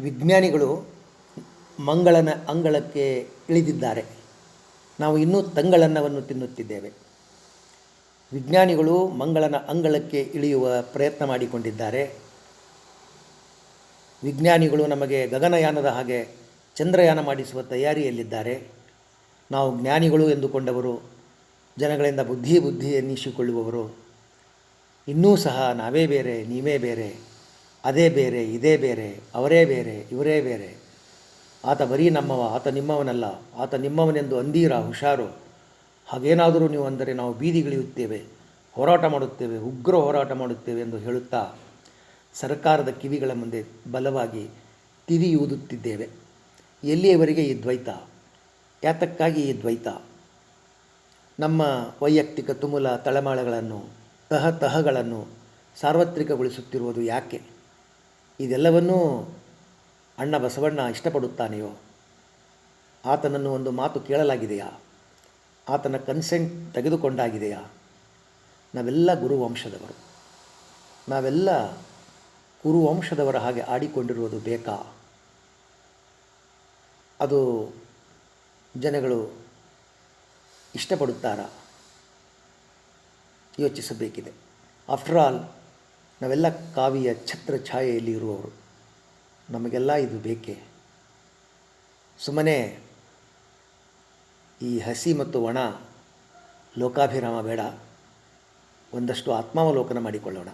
ವಿಜ್ಞಾನಿಗಳು ಮಂಗಳನ ಅಂಗಳಕ್ಕೆ ಇಳಿದಿದ್ದಾರೆ. ನಾವು ಇನ್ನೂ ತಂಗಳನ್ನವನ್ನು ತಿನ್ನುತ್ತಿದ್ದೇವೆ. ವಿಜ್ಞಾನಿಗಳು ಮಂಗಳನ ಅಂಗಳಕ್ಕೆ ಇಳಿಯುವ ಪ್ರಯತ್ನ ಮಾಡಿಕೊಂಡಿದ್ದಾರೆ. ವಿಜ್ಞಾನಿಗಳು ನಮಗೆ ಗಗನಯಾನದ ಹಾಗೆ ಚಂದ್ರಯಾನ ಮಾಡಿಸುವ ತಯಾರಿಯಲ್ಲಿದ್ದಾರೆ. ನಾವು ಜ್ಞಾನಿಗಳು ಎಂದುಕೊಂಡವರು, ಜನಗಳಿಂದ ಬುದ್ಧಿ ಬುದ್ಧಿ ಎನ್ನಿಸಿಕೊಳ್ಳುವವರು ಇನ್ನೂ ಸಹ ನಾವೇ ಬೇರೆ, ನೀವೇ ಬೇರೆ. ಅದೇ ಬೇರೆ, ಇದೇ ಬೇರೆ, ಅವರೇ ಬೇರೆ, ಇವರೇ ಬೇರೆ. ಆತ ಬರೀ ನಮ್ಮವ, ಆತ ನಿಮ್ಮವನಲ್ಲ, ಆತ ನಿಮ್ಮವನೆಂದು ಅಂದೀರಾ ಹುಷಾರು? ಹಾಗೇನಾದರೂ ನೀವು ಅಂದರೆ ನಾವು ಬೀದಿಗಿಳಿಯುತ್ತೇವೆ ಹೋರಾಟ ಮಾಡುತ್ತೇವೆ, ಉಗ್ರ ಹೋರಾಟ ಮಾಡುತ್ತೇವೆ ಎಂದು ಹೇಳುತ್ತಾ ಸರ್ಕಾರದ ಕಿವಿಗಳ ಮುಂದೆ ಬಲವಾಗಿ ತಿರಿಯೂದುತ್ತಿದ್ದೇವೆ ಎಲ್ಲಿಯವರೆಗೆ ಈ ದ್ವೈತ? ಯಾತಕ್ಕಾಗಿ ಈ ದ್ವೈತ? ನಮ್ಮ ವೈಯಕ್ತಿಕ ತುಮುಲ ತಳಮಾಳಗಳನ್ನು ತಹ ತಹಗಳನ್ನು ಸಾರ್ವತ್ರಿಕಗೊಳಿಸುತ್ತಿರುವುದು ಯಾಕೆ? ಇದೆಲ್ಲವನ್ನೂ ಅಣ್ಣ ಬಸವಣ್ಣ ಇಷ್ಟಪಡುತ್ತಾನೆಯೋ? ಆತನನ್ನು ಒಂದು ಮಾತು ಕೇಳಲಾಗಿದೆಯಾ? ಆತನ ಕನ್ಸೆಂಟ್ ತೆಗೆದುಕೊಂಡಾಗಿದೆಯಾ? ನಾವೆಲ್ಲ ಗುರುವಂಶದವರು. ನಾವೆಲ್ಲ ಗುರುವಂಶದವರ ಹಾಗೆ ಆಡಿಕೊಂಡಿರುವುದು ಬೇಕಾ? ಅದು ಜನಗಳು ಇಷ್ಟಪಡುತ್ತಾರಾ? ಯೋಚಿಸಬೇಕಿದೆ. ಆಫ್ಟರ್ ಆಲ್ ನಾವೆಲ್ಲ ಕಾವಿಯ ಛತ್ರ ಛಾಯೆಯಲ್ಲಿ ಇರುವವರು. ನಮಗೆಲ್ಲ ಇದು ಬೇಕೇ? ಸುಮ್ಮನೆ ಈ ಹಸಿ ಮತ್ತು ಒಣ ಲೋಕಾಭಿರಾಮ ಬೇಡ. ಒಂದಷ್ಟು ಆತ್ಮಾವಲೋಕನ ಮಾಡಿಕೊಳ್ಳೋಣ.